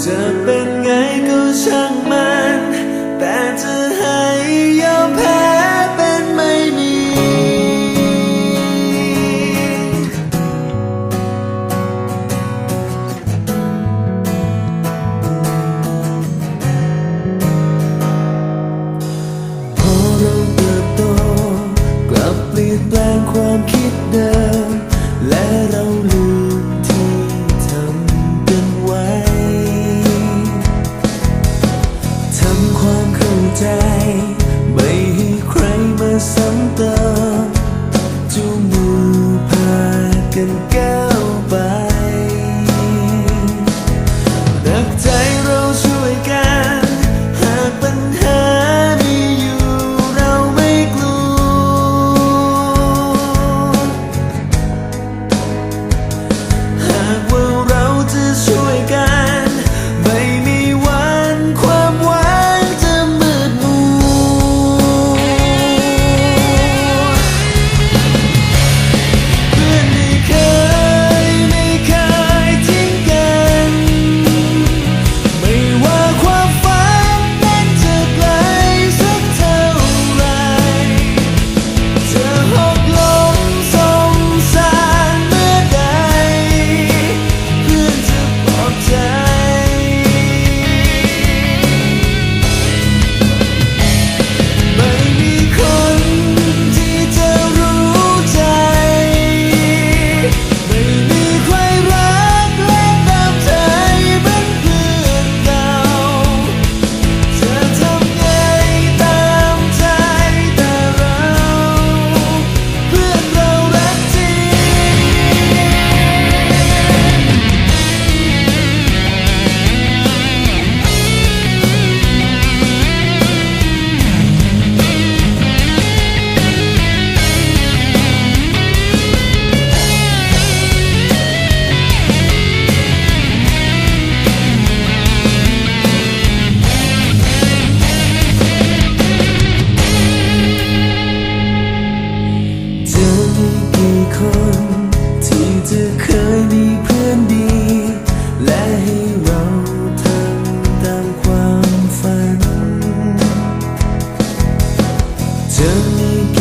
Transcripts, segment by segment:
จะเป็นไงก็ช่างมัน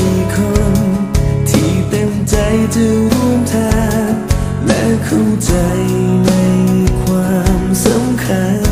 กี่คน ที่เต็มใจจะร่วมทางและเข้าใจในความสำคัญ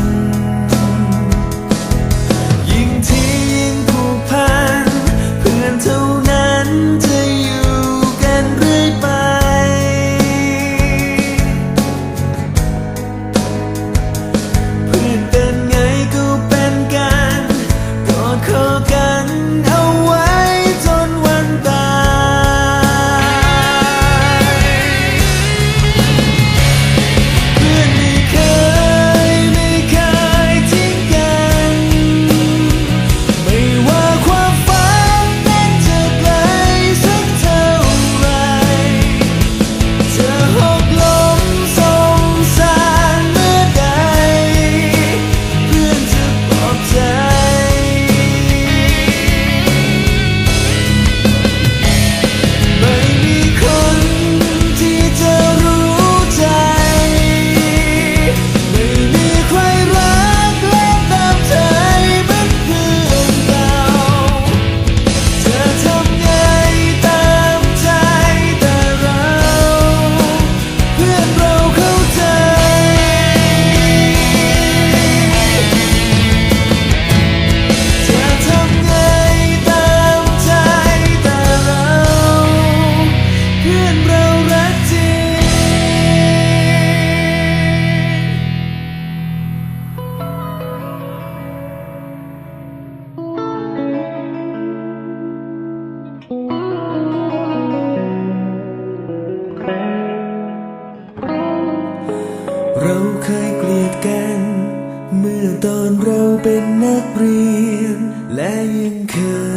นักเรียนและยังเคย